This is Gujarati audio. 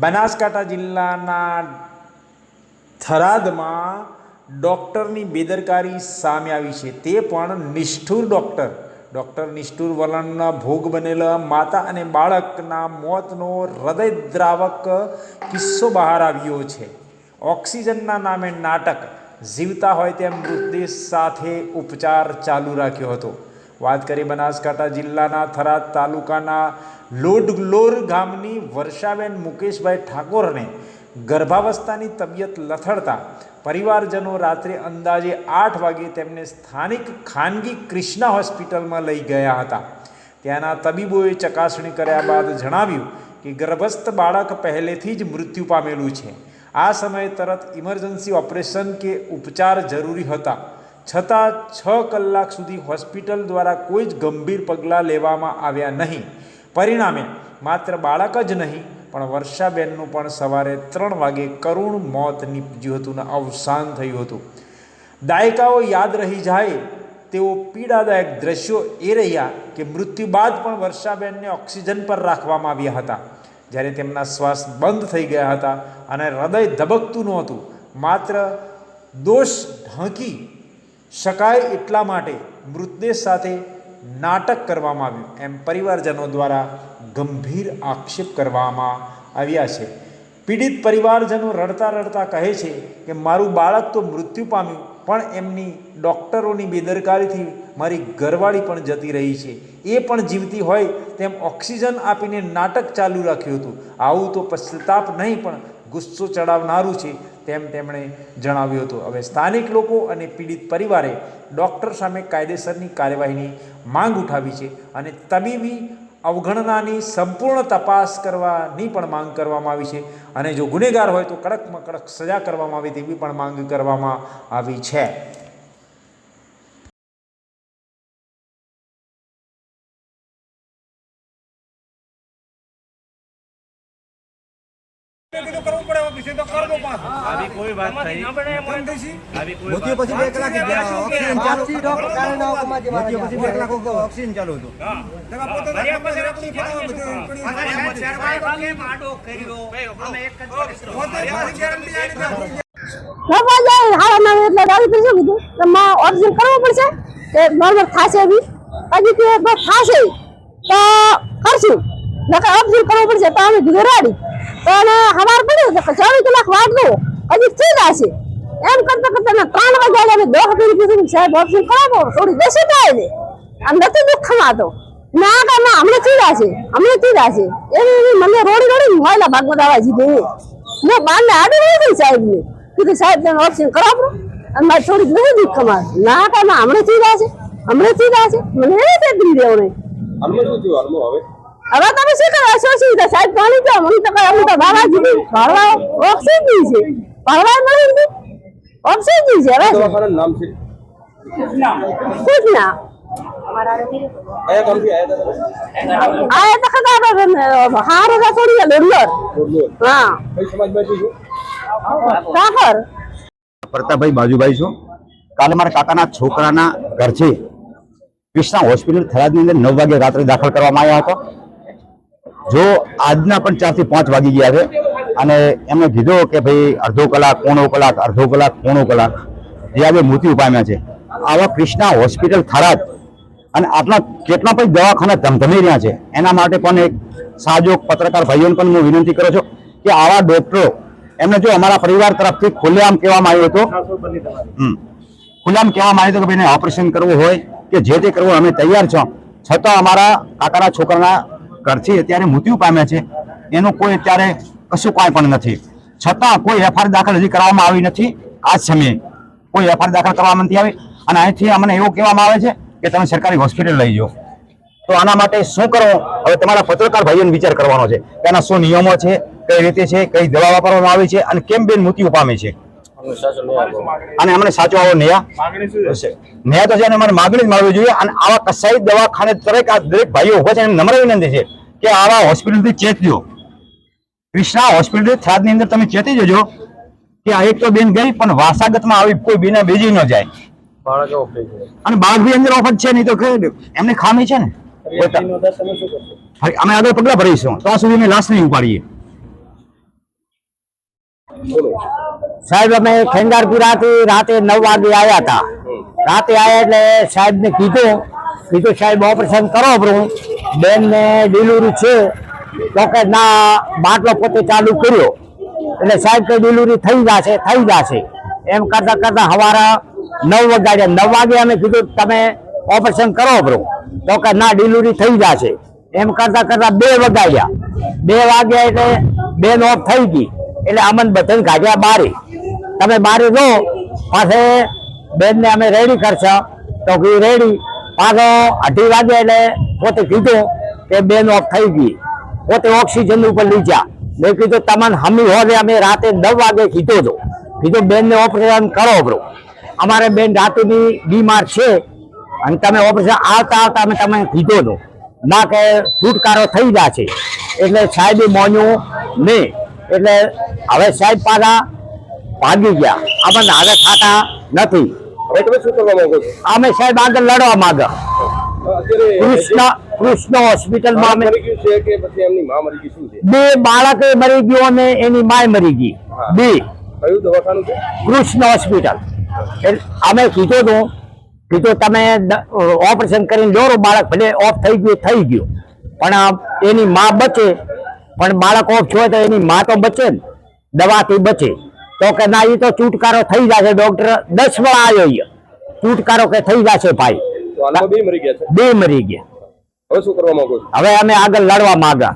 બનાસકાંઠા જિલ્લાના થરાદમાં ડૉક્ટરની બેદરકારી સામે આવી છે. તે પણ નિષ્ઠુર ડૉક્ટર. ડૉક્ટર નિષ્ઠુર વલણના ભોગ બનેલા માતા અને બાળકના મોતનો હૃદયદ્રાવક કિસ્સો બહાર આવ્યો છે. ઓક્સિજનના નામે નાટક. જીવતા હોય તેમ મૃતદેહ સાથે ઉપચાર ચાલુ રાખ્યો હતો. વાત કરી બનાસકાંઠા જિલ્લાના થરાદ તાલુકાના લોડગ્લોર ગામની વર્ષાબેન મુકેશભાઈ ઠાકોરને ગર્ભાવસ્થાની તબિયત લથડતા પરિવારજનો રાત્રે અંદાજે આઠ વાગે તેમને સ્થાનિક ખાનગી ક્રિષ્ના હોસ્પિટલમાં લઈ ગયા હતા. ત્યાંના તબીબોએ ચકાસણી કર્યા બાદ જણાવ્યું કે ગર્ભસ્થ બાળક પહેલેથી જ મૃત્યુ પામેલું છે. આ સમયે તરત ઇમરજન્સી ઓપરેશન કે ઉપચાર જરૂરી હતા. છતાં છ કલાક સુધી હોસ્પિટલ દ્વારા કોઈ જ ગંભીર પગલાં લેવામાં આવ્યા નહીં. પરિણામે માત્ર બાળક જ નહીં, પણ વર્ષાબેનનું પણ સવારે ત્રણ વાગે કરુણ મોત નીપજ્યું હતું અને અવસાન થયું હતું. દાયકાઓ યાદ રહી જાય તેઓ પીડાદાયક દ્રશ્યો એ રહ્યા કે મૃત્યુ બાદ પણ વર્ષાબેનને ઓક્સિજન પર રાખવામાં આવ્યા હતા. જ્યારે તેમના શ્વાસ બંધ થઈ ગયા હતા અને હૃદય ધબકતું નહોતું. માત્ર દોષ ઢાંકી શકાય એટલા માટે મૃતદેહ સાથે નાટક કરવામાં આવ્યું. એમ પરિવારજનો દ્વારા ગંભીર આક્ષેપ કરવામાં આવ્યા છે. પીડિત પરિવારજનો રડતા રડતા કહે છે કે, મારું બાળક તો મૃત્યુ પામ્યું, પણ એમની ડૉક્ટરોની બેદરકારીથી મારી ઘરવાળી પણ જતી રહી છે. એ પણ જીવતી હોય તેમ ઓક્સિજન આપીને નાટક ચાલુ રાખ્યું હતું. આવું તો પશ્ચાતાપ નહીં, પણ ગુસ્સો ચડાવનારું છે તેમ તેમણે જણાવ્યું હતું. હવે સ્થાનિક લોકો અને પીડિત પરિવારે ડૉક્ટર સામે કાયદેસરની કાર્યવાહીની માંગ ઉઠાવી છે અને તબીબી અવગણનાની સંપૂર્ણ તપાસ કરવાની પણ માંગ કરવામાં આવી છે અને જો ગુનેગાર હોય તો કડકમાં કડક સજા કરવામાં આવે તેવી પણ માંગ કરવામાં આવી છે. કીધું કે માં ઓરિજિનલ કરવું પડશે કે બરોબર થશે બી હજી કે બસ થશે તો કરશું નકર ઓરિજિનલ કરવું પડશે તો અમે કીધું રેડી તો એને હવાર પડ્યું તો ચોવીસ કલાક લો હજી થઈ છે. એમ કરતા કરતા ને ત્રણ વાગ્યા અમે દોઢ કરી દીધું સાહેબ ઓપ્શન કરાવો, થોડી બેસી જાય ને. આમ નથી દુઃખ તો ના કા ના હમણાં થઈ છે, હમણાં થઈ છે. એવી મને રોડી રોડી મોયલા ભાગવત આવા જીધે મેં બારને આડી રહી સાહેબ ને કીધું, સાહેબ, તમે ઓપ્શન કરાવો. અને મારે થોડીક નથી દુઃખમાં ના કા ના, હમણાં થઈ છે, હમણાં થઈ છે. મને એવી તેતરી દેવું હવે? તમે શું કરો? શું સુવિધા સાહેબ પાણી તો મને તો કઈ અમે તો બાબા જીધી ભાવા ઓક્સિજન છે? ભાવા નથી ઓક્સિજન છે? હવે? કુછ ના આ તો હાર હા. પ્રતાપભાઈ બાજુભાઈ છું. કાલે મારા કાકાના છોકરાના ઘર છે. કૃષ્ણા હોસ્પિટલ થરાદની અંદર નવ વાગે રાત્રે દાખલ કરવામાં આવ્યા હતો. જો આજના પણ ચારથી પાંચ વાગી ગયા છે, અને એમણે કીધો કે ભાઈ અડધો કલાક, પોણો કલાક, અડધો કલાક, પોણો કલાક જે આજે મૃત્યુ પામ્યા છે આવા કૃષ્ણા હોસ્પિટલ થરાદ અને આટલા કેટલા પણ દવાખાના ધમધમી રહ્યા છે, એના માટે પણ એક સાજો પત્રકાર ભાઈઓને પણ હું વિનંતી કરું છું કે આવા ડોક્ટરો, એમને જો અમારા પરિવાર તરફથી ખુલ્લેઆમ કહેવામાં આવ્યો હતો. ખુલ્લેઆમ કહેવામાં આવ્યું હતું કે ભાઈને ઓપરેશન કરવું હોય કે જે તે કરવું અમે તૈયાર છો છતાં અમારા કાકાના છોકરાના ઘરથી અત્યારે મૃત્યુ પામ્યા છે. એનું કોઈ અત્યારે કશું કાંઈ પણ નથી. છતાં કોઈ એફઆઈઆર દાખલ હજી કરવામાં આવી નથી. આ સમયે કોઈ એફઆઈઆર દાખલ કરવામાં નથી આવી. અને અહીંથી અમને એવું કહેવામાં આવે છે કે તમે સરકારી હોસ્પિટલ લઈ જાઓ. તો આના માટે શું કરો? હવે તમારા પત્રકાર ભાઈઓને વિચાર કરવાનો છે કે આના શું નિયમો છે, કઈ રીતે છે, કઈ દવા વાપરવામાં આવી છે અને કેમ બેન મૃત્યુ પામે છે? અને અમને સાચો આવો ન્યા ન્યા તો છે અને અમારે માગણી જ મળવી જોઈએ અને આવા કસાઈ દવાખાને દરેક આ દરેક ભાઈઓ ઊભા છે એમ નમ્ર વિનંતી છે કે આવા હોસ્પિટલથી ચેતજો કૃષ્ણા હોસ્પિટલ થરાદની અંદર તમે ચેતી જજો કે આ એક તો બેન ગઈ પણ વાસાગતમાં આવી કોઈ બેના બેજી ન જાય. અને બાળક બી અંદર ઓફર છે નહીં તો એમને ખામી છે ને? અમે આગળ પગલા ભરીશું. ત્યાં સુધી અમે લાશ નહીં ઉપાડીએ. સાહેબ અમે ખેંગારપુરાથી રાતે નવ વાગે આવ્યા હતા. રાતે આવ્યા એટલે સાહેબને કીધું. કીધું સાહેબ ઓપરેશન કરો આપણું બેનને ડિલિવરી છે તો કે ના બાટલો પોતે ચાલુ કર્યો. એટલે સાહેબ કે ડિલિવરી થઈ જશે થઈ જશે. એમ કરતા કરતા સવારે નવ વાગ્યા નવ વાગે અમે કીધું તમે ઓપરેશન કરો આપણું. તો કે ના, ડિલિવરી થઈ જશે. એમ કરતા કરતા બે વગાડ્યા બે વાગ્યા એટલે બેન ઓફ થઈ ગઈ. એટલે અમન બધાને કાઢ્યા બારે. તમે બારે રહો પાસે બેનને અમે રેડી કરશો. તો કે રેડી પાછો અઢી વાગે એટલે પોતે કીધું કે બેન ઓફ થઈ ગઈ. પોતે ઓક્સિજન ઉપર લઈ જા મેં કીધું તમને હમી હોદે અમે રાતે નવ વાગે કીધો હતો કીધું બેનને ઓપરેશન કરો બ્રો. અમારે બેન રાતેની બીમાર છે અને તમે ઓપરેશન આવતા આવતા અમે તમે કીધો હતો ના કે છુટકારો થઈ છે. એટલે સાહેબે મોન્યું નહીં. એટલે હવે સાહેબ પાછા ભાગી ગયા. આપણને હવે ખાતા નથી. અમે સાહેબ આગળ લડવા માંગે. કૃષ્ણ કૃષ્ણ હોસ્પિટલમાં અમે બે બાળકે મરી ગયો અને એની માય મરી ગઈ. બે. કૃષ્ણ હોસ્પિટલ અમે કીધું હતું કીધું તમે ઓપરેશન કરીને દોરો બાળક ભલે ઓફ થઈ ગયું થઈ ગયું. પણ એની માં બચે. પણ બાળક ઓફ થયો તો એની માં તો બચે ને દવાથી બચે. તો કે ના એ તો છુટકારો થઈ જશે ડોક્ટર દસ વાર આવ્યો છુટકારો કે થઈ જશે ભાઈ. બે મરી ગયા બે મરી ગયા. હવે શું કરવા માંગો હવે અમે આગળ લડવા માંગા.